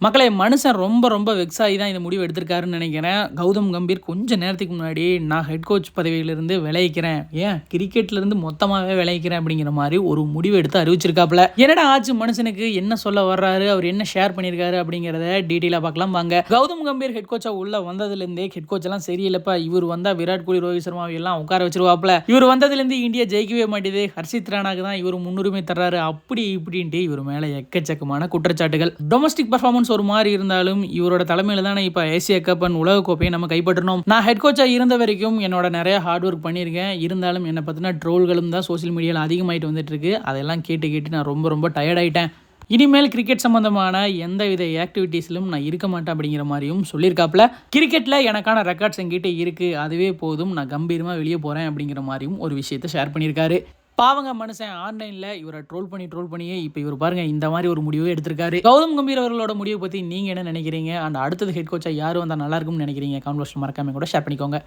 மக்களை மனுஷன் ரொம்ப ரொம்ப வெக்ஸ் ஆகி தான் இந்த முடிவு எடுத்திருக்காருன்னு நினைக்கிறேன். கௌதம் கம்பீர் கொஞ்சம் நேரத்துக்கு முன்னாடி நான் ஹெட் கோச் பதவியிலிருந்து விளைவிக்கிறேன் ஏன்? கிரிக்கெட்லேருந்து மொத்தமாகவே விளைவிக்கிறேன் அப்படிங்கிற மாதிரி ஒரு முடிவு எடுத்து அறிவிச்சிருக்காப்புல. என்னடா ஆச்சு மனுஷனுக்கு? என்ன சொல்ல வர்றாரு? அவர் என்ன ஷேர் பண்ணியிருக்காரு அப்படிங்கிறத டீட்டெயிலாக பார்க்கலாம் வாங்க. கௌதம் கம்பீர் ஹெட் கோச்சாக உள்ளே வந்ததுலேருந்தே ஹெட் கோச் எல்லாம் சரியில்லைப்பா. இவர் வந்தால் விராட் கோலி ரோஹித் சர்மா எல்லாம் உட்கார வச்சிருவாப்புல. இவர் வந்ததுலேருந்து இந்தியா ஜெயிக்கவே மாட்டேது. ஹர்ஷித் ராணாக்கு தான் இவர் முன்னுரிமை தர்றாரு. அப்படி இப்படின்ட்டு இவர் மேலே எக்கச்சக்கமான குற்றச்சாட்டுகள். டொமஸ்டிக் பர்ஃபார்மன்ஸ் ஒரு மாதிரி இருந்தாலும் இவரோட தலைமையில தானே இப்போ ஏசியா கப் அண்ட் உலக கோப்பையை நம்ம கைப்பற்றணும். நான் ஹெட் கோச்சாக இருந்த வரைக்கும் என்னோட நிறைய ஹார்ட் ஒர்க் பண்ணியிருக்கேன். இருந்தாலும் என்னை பற்றின ட்ரோல்களும் தான் சோஷியல் மீடியாவில் அதிகமாயிட்டு வந்துட்டு இருக்கு. அதெல்லாம் கேட்டு கேட்டு நான் ரொம்ப ரொம்ப டயர்டாயிட்டேன் இனிமேல் கிரிக்கெட் சம்பந்தமான எந்த வித ஆக்டிவிட்டீஸ்லும் நான் இருக்க மாட்டேன் அப்படிங்கிற மாதிரியும் சொல்லியிருக்காப்புல. கிரிக்கெட்டில் எனக்கான ரெக்கார்ட்ஸ் எங்கிட்ட இருக்குது அதுவே போதும். நான் கம்பீரமாக வெளியே போகிறேன் அப்படிங்கிற மாதிரியும் ஒரு விஷயத்தை ஷேர் பண்ணியிருக்காரு. பாவங்க மனுஷன் ஆன்லைனில் இவரை ட்ரோல் பண்ணி ட்ரோல் பண்ணியே இப்போ இவர் பாருங்க இந்த மாதிரி ஒரு முடிவு எடுத்திருக்காரு. கௌதம் கம்பீர் அவர்களோட முடிவை பற்றி நீங்கள் என்ன நினைக்கிறீங்க? அண்ட் அடுத்தது ஹெட் கோச்சாக யார் வந்தால் நல்லா இருக்கும்னு நினைக்கிறீங்க? கான்வர்ஷன் மறக்காம கூட ஷேர் பண்ணிக்கோங்க.